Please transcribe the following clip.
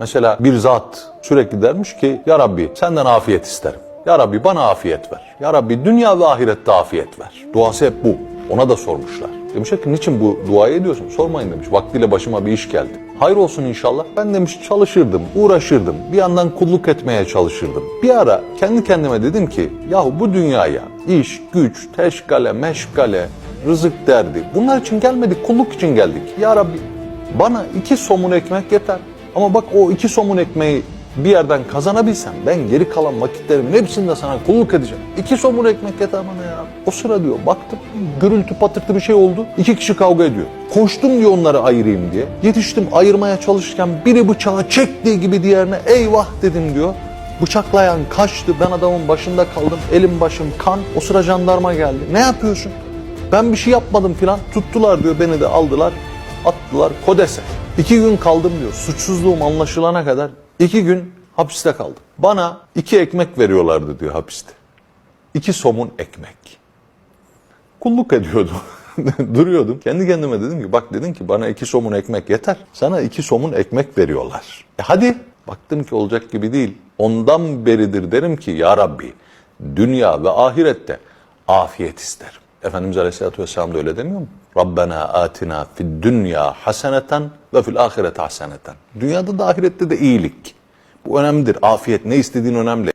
Mesela bir zat sürekli dermiş ki Ya Rabbi senden afiyet isterim. Ya Rabbi bana afiyet ver. Ya Rabbi dünya ve ahirette afiyet ver. Duası hep bu. Ona da sormuşlar. Demişler ki niçin bu duayı ediyorsun? Sormayın demiş. Vaktiyle başıma bir iş geldi. Hayır olsun inşallah. Ben demiş çalışırdım, uğraşırdım. Bir yandan kulluk etmeye çalışırdım. Bir ara kendi kendime dedim ki yahu bu dünyaya iş, güç, teşkale, meşgale, rızık derdi. Bunlar için gelmedik, kulluk için geldik. Ya Rabbi bana iki somun ekmek yeter. Ama bak o iki somun ekmeği bir yerden kazanabilsem ben geri kalan vakitlerimin hepsinde sana kulluk edeceğim. İki somun ekmek yeter bana ya. O sıra diyor baktım gürültü patırtı bir şey oldu. İki kişi kavga ediyor. Koştum diyor onları ayırayım diye. Yetiştim ayırmaya çalışırken biri bıçağı çektiği gibi diğerine eyvah dedim diyor. Bıçaklayan kaçtı. Ben adamın başında kaldım. Elim başım kan. O sıra jandarma geldi. Ne yapıyorsun? Ben bir şey yapmadım filan. Tuttular diyor beni de aldılar. Attılar Kodes'e. İki gün kaldım diyor. Suçsuzluğum anlaşılana kadar iki gün hapiste kaldım. Bana iki ekmek veriyorlardı diyor hapiste. İki somun ekmek. Kulluk ediyordum. Duruyordum. Kendi kendime dedim ki bak dedim ki bana iki somun ekmek yeter. Sana iki somun ekmek veriyorlar. E hadi. Baktım ki olacak gibi değil. Ondan beridir derim ki ya Rabbi dünya ve ahirette afiyet isterim. Efendimiz Aleyhisselatü Vesselam da öyle demiyor mu? Rabbena atina fid dünya haseneten ve fil ahirete haseneten. Dünyada da ahirette de iyilik. Bu önemlidir. Afiyet ne istediğin önemli.